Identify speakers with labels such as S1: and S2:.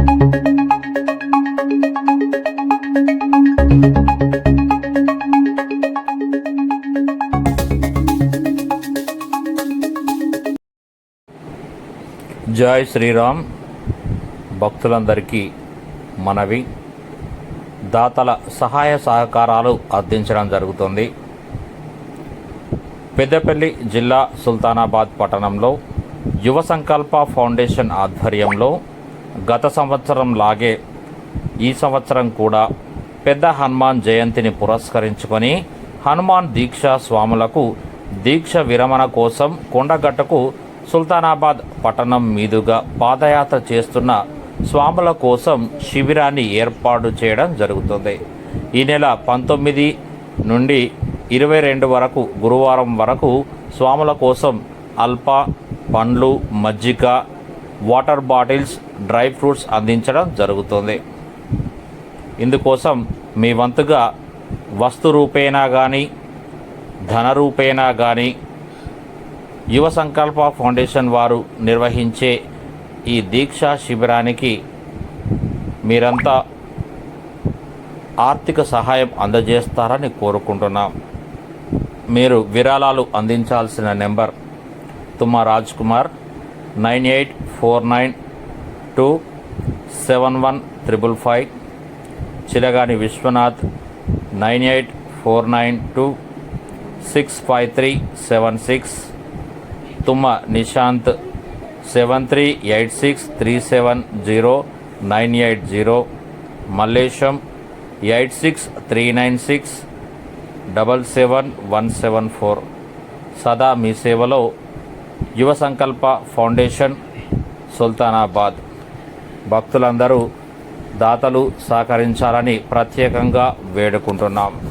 S1: జై శ్రీరామ్. భక్తులందరికీ మనవి. దాతల సహాయ సహకారాలు అందించడం జరుగుతుంది. పెద్దపల్లి జిల్లా సుల్తానాబాద్ పట్టణంలో యువ సంకల్ప ఫౌండేషన్ ఆధ్వర్యంలో గత సంవత్సరం లాగే ఈ సంవత్సరం కూడా పెద్ద హనుమాన్ జయంతిని పురస్కరించుకొని హనుమాన్ దీక్ష స్వాములకు దీక్ష విరమణ కోసం కొండగట్టకు సుల్తానాబాద్ పట్టణం మీదుగా పాదయాత్ర చేస్తున్న స్వాముల కోసం శిబిరాన్ని ఏర్పాటు చేయడం జరుగుతుంది. ఈ నెల పంతొమ్మిది నుండి ఇరవై రెండు వరకు గురువారం వరకు స్వాముల కోసం అల్ప పండ్లు మజ్జిగ వాటర్ బాటిల్స్ డ్రై ఫ్రూట్స్ అందించడం జరుగుతుంది. ఇందుకోసం మీ వంతుగా వస్తు రూపేణా కానీ ధన రూపేణా కానీ యువ సంకల్ప ఫౌండేషన్ వారు నిర్వహించే ఈ దీక్షా శిబిరానికి మీరంతా ఆర్థిక సహాయం అందజేస్తారని కోరుకుంటున్నాం. మీరు విరాళాలు అందించాల్సిన number Tumma Raj Kumar nine eight four nine two seven one triple five Chilagani Vishwanath nine eight four nine two six five three seven six Tumma Nishant seven three eight six three seven zero nine eight zero Mallesham eight six three nine six double seven one seven four సదా మీ సేవలో యువ సంకల్ప foundation Sultanabad. భక్తులందరూ దాతలు సహకరించాలని ప్రత్యేకంగా వేడుకుంటున్నాం.